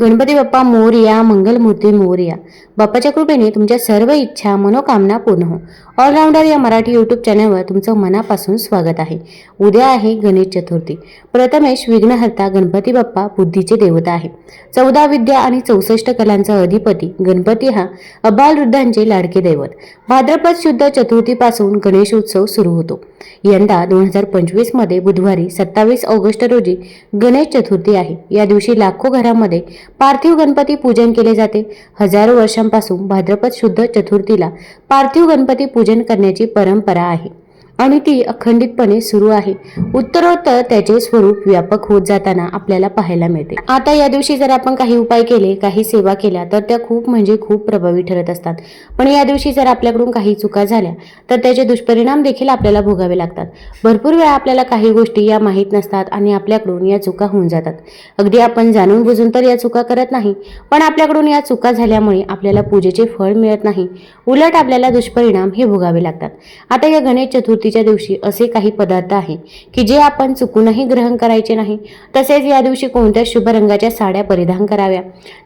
गणपती बाप्पा मोरया मंगलमूर्ती मोरया. बाप्पाच्या कृपेने तुमच्या सर्व इच्छा मनोकामना पूर्ण हो. ऑलराऊंडर या मराठी यूट्यूब चॅनलवर तुमचं मनापासून स्वागत आहे. उद्या आहे गणेश चतुर्थी. प्रथमेश विघ्नहर्ता गणपती बाप्पा बुद्धीचे देवता आहे. चौदा विद्या आणि चौसष्ट कलांचा अधिपती गणपती हा अबालवृद्धांचे लाडके दैवत. भाद्रपद शुद्ध चतुर्थीपासून गणेश उत्सव सुरू होतो. यंदा दोन हजार पंचवीसमध्ये बुधवारी सत्तावीस ऑगस्ट रोजी गणेश चतुर्थी आहे. या दिवशी लाखो घरामध्ये पार्थिव गणपती पूजन केले जाते. हजारो वर्षांपासून भाद्रपद शुद्ध चतुर्थीला पार्थिव गणपती पूजन करण्याची परंपरा आहे. आणि ती अखंडितपणे सुरू आहे. उत्तरोत्तर त्याचे स्वरूप व्यापक होत जाताना आपल्याला पाहायला मिळते. आता या दिवशी जर आपण काही उपाय केले काही सेवा केल्या तर त्या खूप म्हणजे खूप प्रभावी ठरत असतात. पण या दिवशी जर आपल्याकडून काही चुका झाल्या तर त्याचे दुष्परिणाम देखील आपल्याला भोगावे लागतात. भरपूर वेळा आपल्याला काही गोष्टी या माहीत नसतात आणि आपल्याकडून या चुका होऊन जातात. अगदी आपण जाणून बुजून तर या चुका करत नाही पण आपल्याकडून या चुका झाल्यामुळे आपल्याला पूजेचे फळ मिळत नाही. उलट आपल्याला दुष्परिणाम हे भोगावे लागतात. आता या गणेश चतुर्थी चतुर्थीच्या दिवशी असे काही पदार्थ आहे की जे आपण चुकूनही ग्रहण करायचे नाही. तसेच या दिवशी कोणत्या शुभ रंगाच्या साड्या परिधान कराव्या?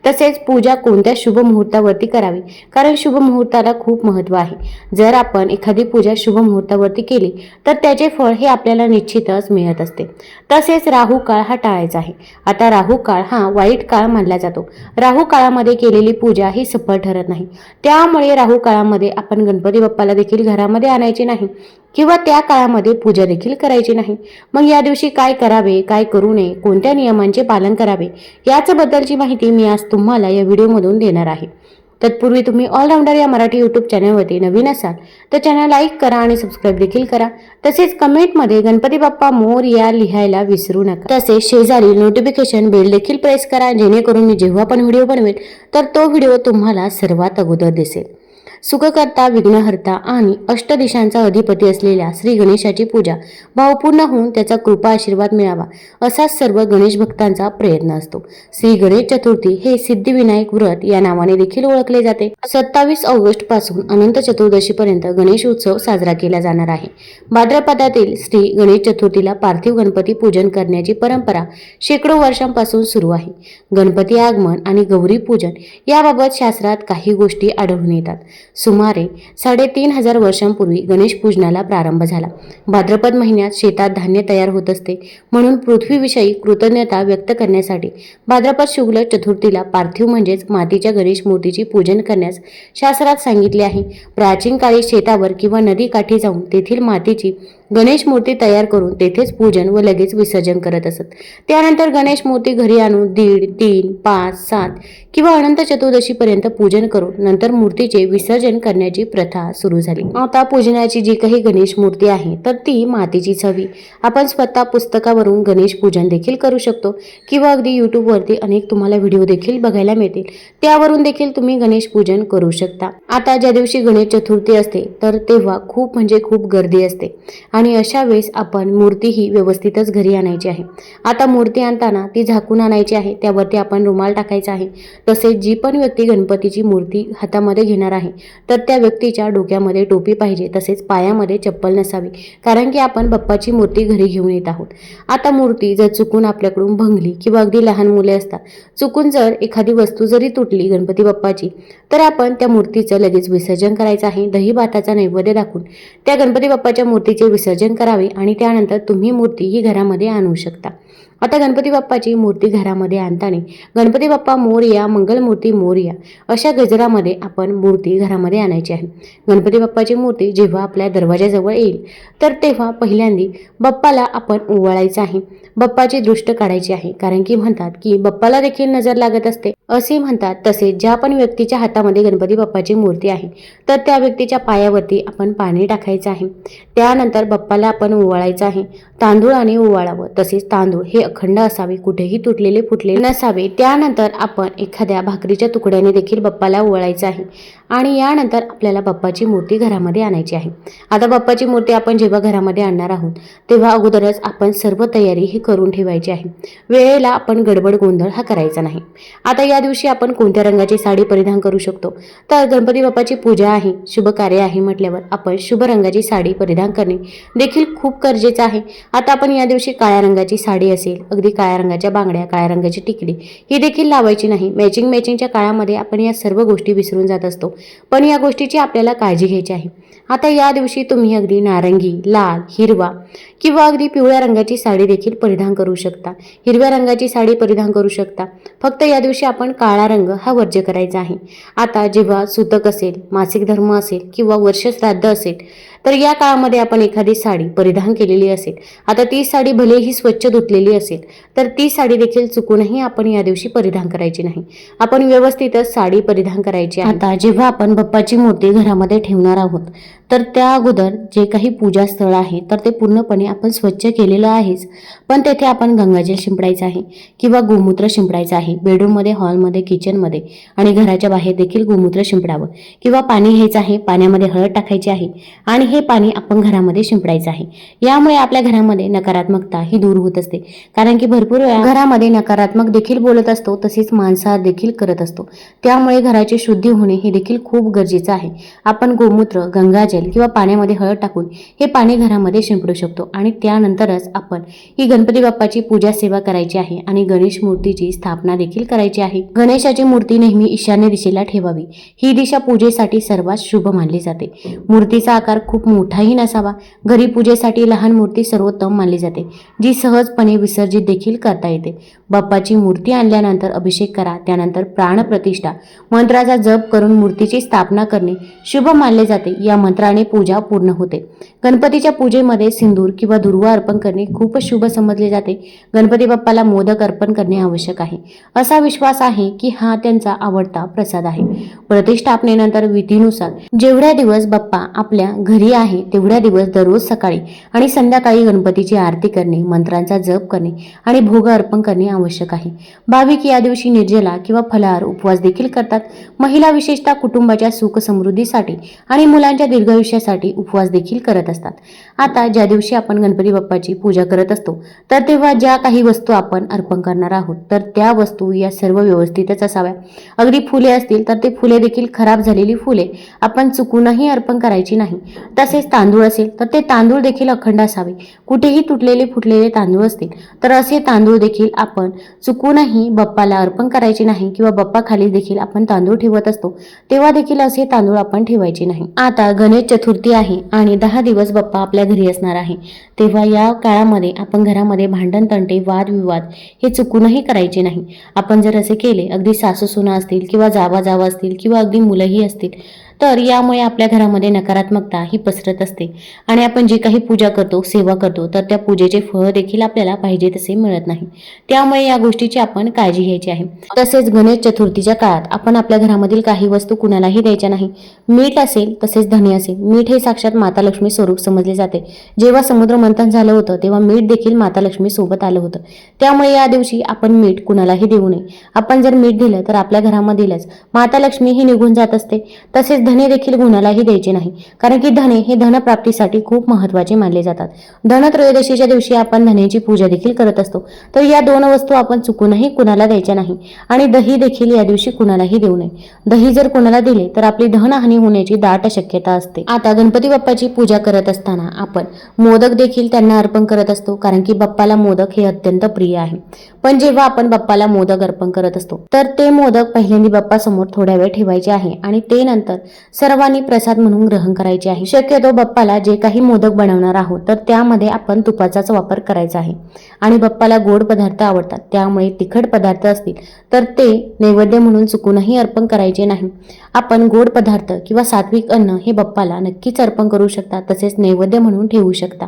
तसेच पूजा कोणत्या शुभ मुहूर्तावरती करावी? कारण शुभ मुहूर्ताला खूप महत्त्व आहे. जर आपण एखादी पूजा शुभ मुहूर्तावरती केली तर त्याचे फळ हे आपल्याला निश्चितच मिळत असते. तसेच राहू काळ हा टाळायचा आहे. आता राहू काळ हा वाईट काळ मानला जातो. राहू काळामध्ये केलेली पूजा ही सफळ ठरत नाही. त्यामुळे राहू काळामध्ये आपण गणपती बाप्पाला देखील घरामध्ये आणायचे नाही. किंवा त्या काळामध्ये पूजा देखील करायची नाही. मग या दिवशी काय करावे काय करू नये कोणत्या नियमांचे पालन करावे याचबद्दलची माहिती मी आज तुम्हाला या व्हिडिओमधून देणार आहे. तत्पूर्वी तुम्ही ऑलराऊंडर या मराठी यूट्यूब चॅनलवरती नवीन असाल तर चॅनल लाईक करा आणि सबस्क्राईब देखील करा. तसेच कमेंटमध्ये गणपती बाप्पा मोर या लिहायला विसरू नका. तसेच शेजारी नोटिफिकेशन बेल देखील प्रेस करा जेणेकरून मी जेव्हा पण व्हिडिओ बनवेल तर तो व्हिडिओ तुम्हाला सर्वात अगोदर दिसेल. सुखकर्ता विघ्नहर्ता आणि अष्टदिशांचा अधिपती असलेल्या श्री गणेशाची पूजा भावपूर्ण होऊन त्याचा कृपा आशीर्वाद मिळावा असाच सर्व गणेश भक्तांचा प्रयत्न असतो. श्री गणेश चतुर्थी हे सिद्धिविनायक व्रत या नावाने देखील ओळखले जाते. सत्तावीस ऑगस्टपासून अनंत चतुर्दशी पर्यंत गणेश उत्सव साजरा केला जाणार आहे. भाद्रपदातील श्री गणेश चतुर्थीला पार्थिव गणपती पूजन करण्याची परंपरा शेकडो वर्षांपासून सुरू आहे. गणपती आगमन आणि गौरी पूजन याबाबत शास्त्रात काही गोष्टी आढळून येतात. सुमारे साडेतीन हजार वर्षांपूर्वी गणेश पूजनाला प्रारंभ झाला. भाद्रपद महिन्यात शेतात धान्य तयार होत असते म्हणून पृथ्वीविषयी कृतज्ञता व्यक्त करण्यासाठी भाद्रपद शुक्ल चतुर्थीला पार्थिव म्हणजेच मातीच्या गणेश मूर्तीची पूजन करण्यास शास्त्रात सांगितले आहे. प्राचीन काळी शेतावर किंवा नदीकाठी जाऊन तेथील मातीची गणेश मूर्ती तयार करून तेथेच पूजन व लगेच विसर्जन करत असत. त्यानंतर गणेश मूर्ती घरी आणून दीड तीन पाच सात किंवा अनंत चतुर्दशीपर्यंत पूजन करून नंतर मूर्तीचे विसर्जन करण्याची प्रथा सुरू झाली. आता पूजनाची जी काही गणेश मूर्ती आहे तर ती मातीचीच हवी. आपण स्वतः पुस्तकावरून गणेश पूजन देखील करू शकतो किंवा अगदी यूट्यूबवरती अनेक तुम्हाला व्हिडिओ देखील बघायला मिळतील. त्यावरून देखील तुम्ही गणेश पूजन करू शकता. आता ज्या दिवशी गणेश चतुर्थी असते तर तेव्हा खूप म्हणजे खूप गर्दी असते. आणि आणि अशा वेळेस आपण मूर्ती ही व्यवस्थितच घरी आणायची आहे. आता मूर्ती आणताना ती झाकून आणायची आहे. त्यावरती आपण रुमाल टाकायचा आहे. तसेच जी पण व्यक्ती गणपतीची मूर्ती हातामध्ये घेणार आहे तर त्या व्यक्तीच्या डोक्यामध्ये टोपी पाहिजे तसेच पायामध्ये चप्पल नसावी कारण की आपण बाप्पाची मूर्ती घरी घेऊन येत आहोत. आता मूर्ती जर चुकून आपल्याकडून भंगली किंवा अगदी लहान मुले असतात चुकून जर एखादी वस्तू जरी तुटली गणपती बाप्पाची तर आपण त्या मूर्तीचं लगेच विसर्जन करायचं आहे. दही भाताचा नैवेद्य दाखवून त्या गणपती बाप्पाच्या मूर्तीचे विसर्जन करावे आणि त्यानंतर तुम्ही मूर्ती ही घरामध्ये आणू शकता. आता गणपती बाप्पाची मूर्ती घरामध्ये आणताना गणपती बाप्पा मोरया मंगलमूर्ती मोरया अशा गजरामध्ये आपण मूर्ती घरामध्ये आणायची आहे. गणपती बाप्पाची मूर्ती जेव्हा आपल्या दरवाजाजवळ येईल तर तेव्हा पहिल्यांदी बाप्पाला आपण ओवाळायचं आहे. बाप्पाची दृष्ट काढायची आहे कारण की म्हणतात की बाप्पाला देखील नजर लागत असते. असे म्हणतात. तसेच ज्या पण व्यक्तीच्या हातामध्ये गणपती बाप्पाची मूर्ती आहे तर त्या व्यक्तीच्या पायावरती आपण पाणी टाकायचं आहे. त्यानंतर बाप्पाला आपण ओवाळायचं आहे. तांदूळ आणि ओवाळावं. तसेच तांदूळ हे अखंड असावे. कुठेही तुटलेले फुटलेले नसावे. त्यानंतर आपण एखाद्या भाकरीच्या तुकड्याने देखील बाप्पाला ओवाळायचं आहे. आणि यानंतर आपल्याला बाप्पाची मूर्ती घरामध्ये आणायची आहे. आता बाप्पाची मूर्ती आपण जेव्हा घरामध्ये आणणार आहोत तेव्हा अगोदरच आपण सर्व तयारी ही करून ठेवायची आहे. वेळेला आपण गडबड गोंधळ हा करायचा नाही. आता या दिवशी आपण कोणत्या रंगाची साडी परिधान करू शकतो? तर गणपती बाप्पाची पूजा आहे शुभ कार्य आहे म्हटल्यावर आपण शुभ रंगाची साडी परिधान करणे देखील खूप गरजेचं आहे. आता आपण या दिवशी काळ्या रंगाची साडी असेल अगदी काळ्या रंगाच्या बांगड्या काळ्या रंगाची टिकली ही देखील लावायची नाही. मॅचिंग मॅचिंगच्या काळामध्ये आपण या सर्व गोष्टी विसरून जात असतो. पण या गोष्टीची आपल्याला काळजी घ्यायची आहे. आता या दिवशी तुम्ही अगदी नारंगी लाल हिरवा किंवा अगदी पिवळ्या रंगाची साडी देखील परिधान करू शकता. हिरव्या रंगाची साडी परिधान करू शकता. फक्त या दिवशी आपण काळा रंग हा वर्ज्य करायचा आहे. आता जेव्हा सुतक असेल मासिक धर्म असेल किंवा वर्ष श्राद्ध असेल तर या काळामध्ये आपण एखादी साडी परिधान केलेली असेल आता ती साडी भलेही स्वच्छ धुतलेली असेल तर ती साडी देखील चुकूनही आपण या दिवशी परिधान करायची नाही. आपण व्यवस्थितच साडी परिधान करायची आता जेव्हा आपण बाप्पाची मूर्ती घरामध्ये ठेवणार आहोत तर त्या अगोदर जे काही पूजा स्थळ आहे तर ते पूर्णपणे आपण स्वच्छ केलेलं आहेच. पण तेथे आपण गंगाजल शिंपडायचं आहे किंवा गोमूत्र शिंपडायचं आहे बेडरूममध्ये हॉलमध्ये किचनमध्ये आणि घराच्या बाहेर देखील गोमूत्र शिंपडावं किंवा पाणी घ्यायचं आहे पाण्यामध्ये हळद टाकायची आहे आणि हे पाणी आपण घरामध्ये शिंपडायचं आहे. यामुळे आपल्या घरामध्ये नकारात्मकता ही दूर होत असते. कारण की भरपूर वेळा घरामध्ये नकारात्मक देखील बोलत असतो तसेच मांसाहार देखील करत असतो. त्यामुळे घराची शुद्धी होणे हे देखील खूप गरजेचं आहे. आपण गोमूत्र गंगाजल किंवा पाण्यामध्ये हळद टाकून हे पाणी घरामध्ये शिंपडू शकतो आणि त्यानंतरच आपण ही गणपती बाप्पाची पूजा सेवा करायची आहे आणि गणेश मूर्तीची स्थापना देखील करायची आहे. गणेशाची मूर्ती नेहमी ईशान्य दिशेला ठेवावी. ही दिशा पूजेसाठी सर्वात शुभ मानली जाते. मूर्तीचा आकार खूप मोठाही नसावा. घरी पूजेसाठी लहान मूर्ती सर्वोत्तम मानली जाते जी सहजपणे विसर्जित देखील करता येते. बाप्पाची मूर्ती आणल्यानंतर अभिषेक करा त्यानंतर प्राणप्रतिष्ठा मंत्राचा जप करून मूर्तीची स्थापना करणे शुभ मानले जाते. या मंत्राने पूजा पूर्ण होते. गणपतीच्या पूजेमध्ये सिंदूर किंवा दुर्वा अर्पण करणे खूप शुभ समजले जाते. गणपती बाप्पाला मोदक अर्पण करणे आवश्यक आहे. असा विश्वास आहे की हा त्यांचा आवडता प्रसाद आहे. प्रतिष्ठापनेनंतर विधीनुसार जेवढ्या दिवस बाप्पा आपल्या घरी आहे तेवढ्या दिवस दररोज सकाळी आणि संध्याकाळी गणपतीची आरती करणे मंत्रांचा जप करणे आणि भोग अर्पण करणे आवश्यक आहे. भाविक या दिवशी निर्जला किंवा फलाहार उपवास देखील करतात. महिला विशेषतः कुटुंबाच्या सुख समृद्धीसाठी आणि मुलांच्या दीर्घायुष्यासाठी उपवास देखील करत असतात. आता ज्या दिवशी आपण गणपती बाप्पाची पूजा करत असतो तर तेव्हा ज्या काही वस्तू आपण अर्पण करणार आहोत तर त्या वस्तू या सर्व व्यवस्थितच असाव्या अगदी फुले असतील तर ते फुले देखील खराब झालेली फुले आपण चुकूनही अर्पण करायची नाही. तसेच तांदूळ असेल तर ते तांदूळ देखील अखंड असावे. कुठेही तुटलेले फुटलेले तांदूळ असतील तर असे तांदूळ देखील आपण चुकूनही बाप्पाला अर्पण करायचे नाही किंवा बाप्पा खाली देखील आपण तांदूळ ठेवत असतो तेव्हा देखील असे तांदूळ आपण ठेवायचे नाही. आता गणेश चतुर्थी आहे आणि दहा दिवस बाप्पा आपल्या घरी असणार आहे. तेव्हा या काळामध्ये आपण घरामध्ये भांडण तंटे वादविवाद हे चुकूनही करायचे नाही. आपण जर असे केले अगदी सासू सुना असतील किंवा जावा जावा असतील किंवा अगदी मुलंही असतील तर यामुळे आपल्या घरामध्ये नकारात्मकता ही पसरत असते. आणि आपण जी काही पूजा करतो सेवा करतो तर त्या पूजेचे फळ देखील आपल्याला पाहिजे तसे मिळत नाही. त्यामुळे या गोष्टीची आपण काळजी घ्यायची आहे. तसेच गणेश चतुर्थीच्या काळात आपण आपल्या घरामधील काही वस्तू कुणालाही द्यायच्या नाही. मीठ असेल तसेच धने असेल. मीठ हे साक्षात माता लक्ष्मी स्वरूप समजले जाते. जेव्हा समुद्र मंथन झालं होतं तेव्हा मीठ देखील माता लक्ष्मी सोबत आलं होतं. त्यामुळे या दिवशी आपण मीठ कुणालाही देऊ नये. आपण जर मीठ दिलं तर आपल्या घरामधीलच माता लक्ष्मी ही निघून जात असते. तसेच धने देखील कुणालाही द्यायचे नाही. कारण की धने हे धनप्राप्तीसाठी खूप महत्त्वाचे मानले जातात. धनत्रयोदशीच्या दिवशी आपण धनेची पूजा देखील करत असतो. तर या दोन वस्तू आपण चुकूनही कुणाला द्यायच्या नाही. आणि दही देखील या दिवशी कुणालाही देऊ नये. दही जर कुणाला दिले तर आपली धनहानी होण्याची दाट शक्यता असते. आता गणपती बाप्पाची पूजा करत असताना आपण मोदक देखील त्यांना अर्पण करत असतो कारण की बाप्पाला मोदक हे अत्यंत प्रिय आहे. पण जेव्हा आपण बाप्पाला मोदक अर्पण करत असतो तर ते मोदक पहिल्यांदा बाप्पा समोर थोड्या वेळ ठेवायचे आहे आणि ते नंतर सर्वांनी प्रसाद म्हणून ग्रहण करायचे आहे. शक्यतो बाप्पाला जे काही मोदक बनवणार आहोत तर त्यामध्ये आपण तुपाचाच वापर करायचा आहे. आणि बाप्पाला गोड पदार्थ आवडतात त्यामुळे तिखट पदार्थ असतील तर ते नैवेद्य म्हणून चुकूनही अर्पण करायचे नाही. आपण गोड पदार्थ किंवा सात्विक अन्न हे बाप्पाला नक्कीच अर्पण करू शकता तसेच नैवेद्य म्हणून ठेवू शकता.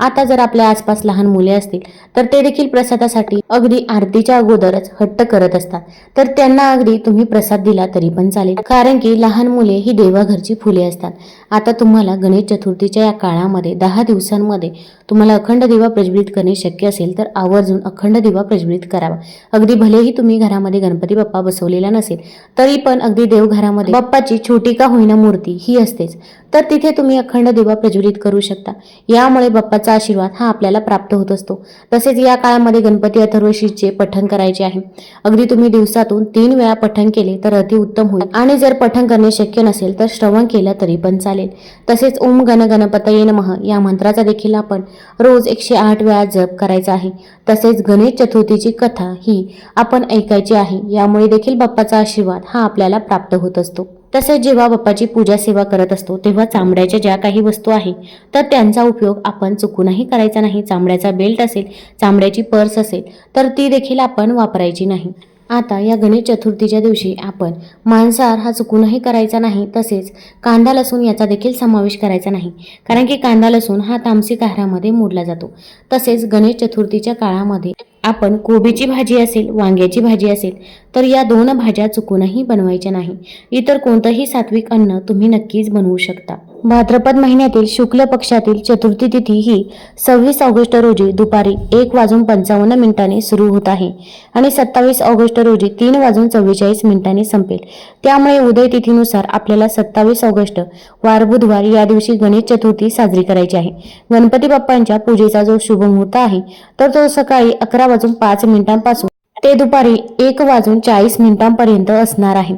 आता जर आपल्या आसपास लहान मुले असतील तर ते देखील प्रसादासाठी अगदी आरतीच्या अगोदरच हट्ट करत असतात. तर त्यांना अगदी तुम्ही प्रसाद दिला तरी पण चालेल. कारण की लहान मुले ही देवाघरची फुले असतात. आता तुम्हाला गणेश चतुर्थीच्या या काळामध्ये दहा दिवसांमध्ये तुम्हाला अखंड दिवा प्रज्वलित करणे शक्य असेल तर आवर्जून अखंड दिवा प्रज्वलित करावा. अगदी भलेही तुम्ही घरामध्ये गणपती बाप्पा बसवलेला नसेल तरी पण अगदी देवघरामध्ये बाप्पाची छोटी का होईना मूर्ती ही असतेच. तर तिथे तुम्ही अखंड दिवा प्रज्वलित करू शकता. यामुळे बाप्पाचा बाप्पाचा आशीर्वाद हा आपल्याला प्राप्त होत असतो. तसेच या काळामध्ये गणपती अथर्वशीचे पठण करायचे आहे. अगदी तुम्ही दिवसातून तीन वेळा पठण केले तर अतिउत्तम होईल. आणि जर पठण करणे शक्य नसेल तर श्रवण केलं तरी पण चालेल. तसेच ओम गण गणपतये नमः या मंत्राचा देखील आपण रोज एकशे आठ वेळा जप करायचा आहे. तसेच गणेश चतुर्थीची कथा ही आपण ऐकायची आहे. यामुळे देखील बाप्पाचा आशीर्वाद हा आपल्याला प्राप्त होत असतो. तसेच जेव्हा बाप्पाची पूजा सेवा करत असतो तेव्हा चांबड्याच्या ज्या काही वस्तू आहे तर त्यांचा उपयोग आपण चुकूनही करायचा नाही. चांबड्याचा बेल्ट असेल चांबड्याची पर्स असेल तर ती देखील आपण वापरायची नाही. आता या गणेश चतुर्थीच्या दिवशी आपण मांसाहार हा चुकूनही करायचा नाही तसेच कांदा लसूण याचा देखील समावेश करायचा नाही. कारण की कांदा लसूण हा तामसिक आहारामध्ये मोडला जातो. तसेच गणेश चतुर्थीच्या काळामध्ये आपण कोबीची भाजी असेल वांग्याची भाजी असेल तर या दोन भाज्या चुकूनही बनवायच्या नाही. इतर कोणतंही सात्विक अन्न तुम्ही नक्कीच बनवू शकता. भाद्रपद महिन्यातील शुक्ल पक्षातील चतुर्थी तिथी ही सव्वीस ऑगस्ट रोजी दुपारी एक वाजून पंचावन्न मिनिटांनी सुरू होत आहे आणि सत्तावीस ऑगस्ट रोजी तीन वाजून चव्वेचाळीस मिनिटांनी संपेल. त्यामुळे उदय तिथीनुसार आपल्याला सत्तावीस ऑगस्ट वार बुधवार या दिवशी गणेश चतुर्थी साजरी करायची आहे. गणपती बाप्पांच्या पूजेचा जो शुभ मुहूर्त आहे तर तो सकाळी अकरा वाजून पाच मिनिटांपासून ते दुपारी एक वाजून चाळीस मिनिटांपर्यंत असणार आहे.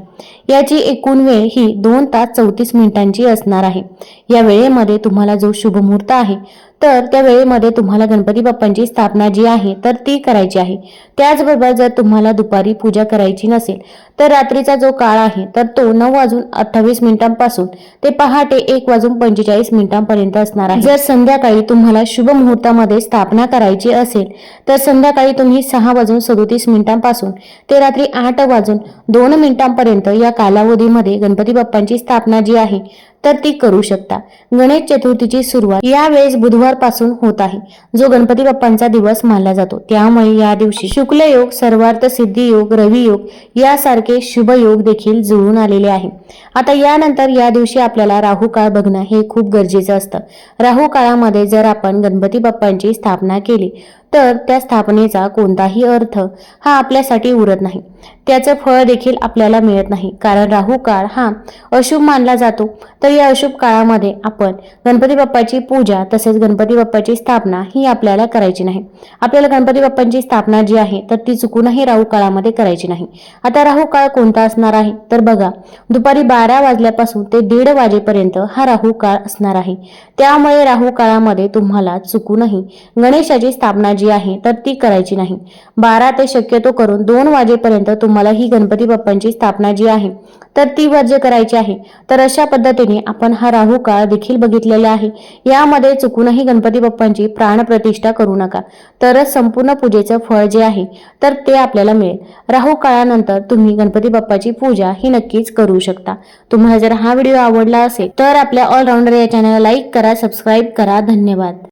याची एकूण वेळ ही दोन तास चौतीस मिनिटांची असणार आहे. या वेळेमध्ये तुम्हाला जो शुभ मुहूर्त आहे तर त्या वेळेमध्ये तुम्हाला गणपती बाप्पांची स्थापना जी आहे तर ती करायची आहे. त्याचबरोबर जर तुम्हाला दुपारी पूजा करायची नसेल तर रात्रीचा जो काळ आहे तर तो नऊ वाजून अठ्ठावीस मिनिटांपासून ते पहाटे एक वाजून पंचेचाळीस मिनिटांपर्यंत असणार आहे. जर संध्याकाळी तुम्हाला शुभ मुहूर्तामध्ये स्थापना करायची असेल तर संध्याकाळी तुम्ही सहा वाजून सदोतीस मिनिटांपासून ते रात्री आठ वाजून दोन मिनिटांपर्यंत या कालावधीमध्ये गणपती बाप्पांची स्थापना जी आहे तर ती करू शकता. गणेश चतुर्थीची सुरुवात या वेळेस बुधवार होत आहे. जो गणपती बाप्पांचा दिवस मानला जातो. त्यामुळे या दिवशी शुक्ल योग सर्वार्थ सिद्धी योग रवी योग यासारखे शुभ योग देखील जुळून आलेले आहे. आता यानंतर या दिवशी आपल्याला राहू काळ बघणं हे खूप गरजेचं असतं. राहू काळामध्ये जर आपण गणपती बाप्पांची स्थापना केली तर त्या स्थापनेचा कोणताही अर्थ हा आपल्यासाठी उरत नाही. त्याचं फळ देखील आपल्याला मिळत नाही. कारण राहू काळ हा अशुभ मानला जातो. तर या अशुभ काळामध्ये आपण गणपती बाप्पाची पूजा तसेच गणपती बाप्पाची स्थापना ही आपल्याला करायची नाही. आपल्याला गणपती बाप्पांची स्थापना जी आहे तर ती चुकूनही राहू काळामध्ये करायची नाही. आता राहू काळ कोणता असणार आहे? तर बघा दुपारी बारा वाजल्यापासून ते दीड वाजेपर्यंत हा राहू काळ असणार आहे. त्यामुळे राहू काळामध्ये तुम्हाला चुकूनही गणेशाची स्थापना जी आहे तर ती करायची नाही. बारा ते शक्यतो करून दोन वाजेपर्यंत तुम्हाला ही गणपती बाप्पांची स्थापना जी आहे तर ती वर्ज्य करायची आहे. तर अशा पद्धतीने आपण हा राहू काळ देखील बघितलेला आहे. यामध्ये चुकूनही गणपती बाप्पांची प्राणप्रतिष्ठा करू नका. तरच संपूर्ण पूजेचं फळ जे आहे तर ते आपल्याला मिळेल. राहू काळानंतर तुम्ही गणपती बाप्पाची पूजा ही नक्कीच करू शकता. तुम्हाला जर हा व्हिडिओ आवडला असेल तर आपल्या ऑलराऊंडर या चॅनलला लाईक करा सबस्क्राईब करा. धन्यवाद.